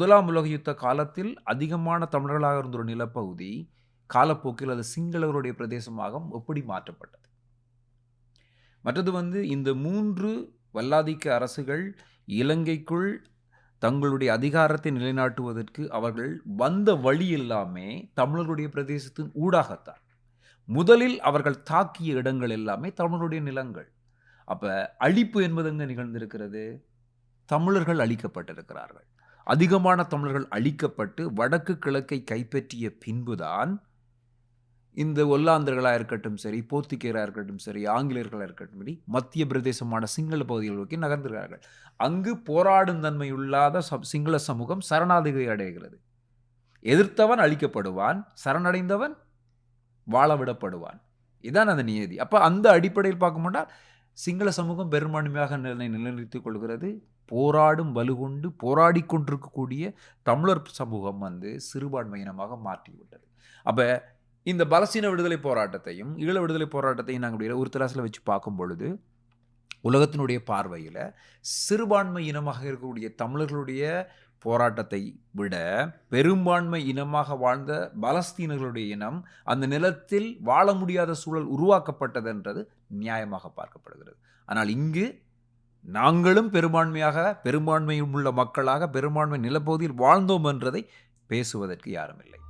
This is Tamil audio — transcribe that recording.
முதலாம் உலக யுத்த காலத்தில் அதிகமான தமிழர்களாக இருந்த ஒரு நிலப்பகுதி காலப்போக்கில் அது சிங்களவருடைய பிரதேசமாக எப்படி மாற்றப்பட்டது? மற்றது வந்து இந்த மூன்று வல்லாதிக்க அரசுகள் இலங்கைக்குள் தங்களுடைய அதிகாரத்தை நிலைநாட்டுவதற்கு அவர்கள் வந்த வழி எல்லாமே தமிழருடைய பிரதேசத்தின் ஊடாகத்தான். முதலில் அவர்கள் தாக்கிய இடங்கள் எல்லாமே தமிழருடைய நிலங்கள். அப்ப அழிப்பு என்பது எங்கே நிகழ்ந்திருக்கிறது? தமிழர்கள் அழிக்கப்பட்டிருக்கிறார்கள். அதிகமான தமிழர்கள் அழிக்கப்பட்டு வடக்கு கிழக்கை கைப்பற்றிய பின்புதான் இந்த ஒல்லாந்தர்களாக இருக்கட்டும் சரி போர்த்துகேயராக இருக்கட்டும் சரி ஆங்கிலேயர்களாக இருக்கட்டும் சரி மத்திய பிரதேசமான சிங்கள பகுதிகள் நோக்கி நகர்ந்திருக்கிறார்கள். அங்கு போராடும் தன்மை இல்லாத சிங்கள சமூகம் சரணாதிகை அடைகிறது. எதிர்த்தவன் அழிக்கப்படுவான் சரணடைந்தவன் வாழ விடப்படுவான். இதான் அந்த நியதி. அப்போ அந்த அடிப்படையில் பார்க்கும்போது சிங்கள சமூகம் பெரும்பான்மையாக நிலை நிலைநிறுத்திக் கொள்கிறது. போராடும் வலுகொண்டு போராடி கொண்டிருக்கக்கூடிய தமிழர் சமூகம் வந்து சிறுபான்மையினமாக மாற்றிவிட்டது. அப்போ இந்த பலசீன விடுதலை போராட்டத்தையும் ஈழ விடுதலை போராட்டத்தையும் நாங்கள் ஒரு திராசில் வச்சு பார்க்கும் பொழுது உலகத்தினுடைய பார்வையில் சிறுபான்மை இனமாக இருக்கக்கூடிய தமிழர்களுடைய போராட்டத்தை விட பெரும்பான்மை இனமாக வாழ்ந்த பலஸ்தீனர்களுடைய இனம் அந்த நிலத்தில் வாழ முடியாத சூழல் உருவாக்கப்பட்டதென்றது நியாயமாக பார்க்கப்படுகிறது. ஆனால் இங்கு நாங்களும் பெரும்பான்மையாக பெரும்பான்மையும் உள்ள மக்களாக பெரும்பான்மை நிலப்பகுதியில் வாழ்ந்தோம் என்றதை பேசுவதற்கு யாரும் இல்லை.